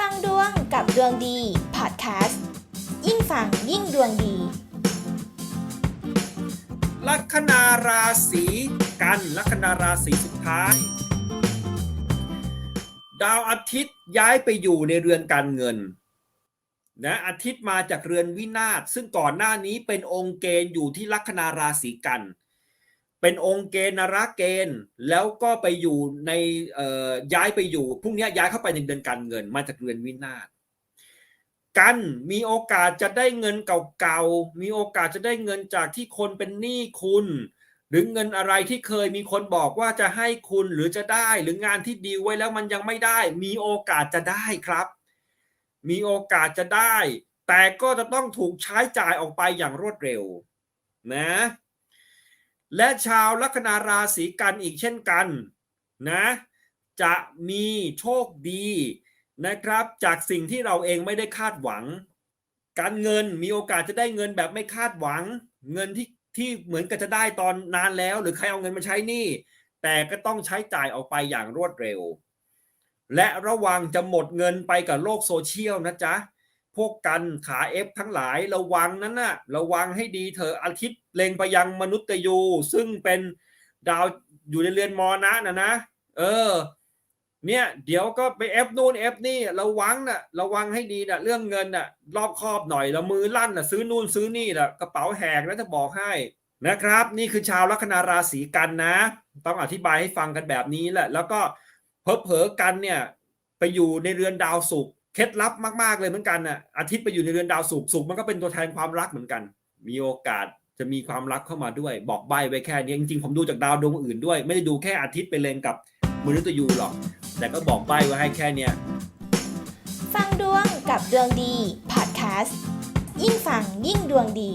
ฟังดวงกับดวงดีพอดแคสต์ยิ่งฟังยิ่งดวงดี ลัคนาราศีกันลัคนาราศีสุดท้าย ดาวอาทิตย์ย้ายไปอยู่ในเรือนการเงินนะอาทิตย์มาจากเรือนวินาศซึ่งก่อนหน้านี้เป็นองค์เกณฑ์อยู่ที่ลัคนาราศีกัน เป็นองค์เกณฑ์นราเกณฑ์แล้วก็ไปอยู่ในย้ายไปอยู่พรุ่งนี้ย้ายเข้าไปในเดือนการเงินมาจากเรือนวินาศกันมีโอกาสจะได้เงินเก่าๆมีโอกาสจะได้เงินจากที่คนเป็นหนี้คุณ หรือเงินอะไรที่เคยมีคนบอกว่าจะให้คุณหรือจะได้หรืองานที่ดีไว้แล้วมันยังไม่ได้ มีโอกาสจะได้ครับ มีโอกาสจะได้ แต่ก็จะต้องถูกใช้จ่ายออกไปอย่างรวดเร็ว นะ และชาวลัคนาราศีกันอีกเช่นกันนะจะมีโชคดีนะครับ จากสิ่งที่เราเองไม่ได้คาดหวัง การเงินมีโอกาสจะได้เงินแบบไม่คาดหวัง เงินที่ที่เหมือนกับจะได้ตอนนานแล้ว หรือใครเอาเงินมาใช้นี่ แต่ก็ต้องใช้จ่ายออกไปอย่างรวดเร็ว และระวังจะหมดเงินไปกับโลกโซเชียลนะจ๊ะ วกกันขาเอฟทั้งหลายระวังนั้นนะระวังให้ดีเถอะอาทิตย์เล็งไปยังมนุษย์ยูซึ่งเป็นดาวอยู่ในเรือนมอนะนะนะ เออ เนี่ย เดี๋ยวก็ไปเอฟนู่นเอฟนี่ระวังนะระวังให้ดีนะเรื่องเงินนะรอบคอบหน่อยละมือลั่นนะซื้อนู่นซื้อนี่นะกระเป๋าแหกนะจะบอกให้นะครับ นี่คือชาวลัคนาราศีกันนะ ต้องอธิบายให้ฟังกันแบบนี้แหละ แล้วก็เผลอกันเนี่ย ไปอยู่ในเรือนดาวศุกร์ เคล็ดลับมากๆเลยเหมือนกันน่ะอาทิตย์ไปอยู่ในเรือนดาวสุกสุกมันก็เป็นตัวแทนความรักเหมือนกัน มีโอกาสจะมีความรักเข้ามาด้วย บอกใบไว้แค่นี้จริงๆผมดูจากดาวดวงอื่นด้วย ไม่ได้ดูแค่อาทิตย์ไปเลงกับมนุษย์ยูหรอก แต่ก็บอกใบไว้ให้แค่เนี้ยฟังดวงกับดวงดีพอดแคสต์ยิ่งฟังยิ่งดวงดี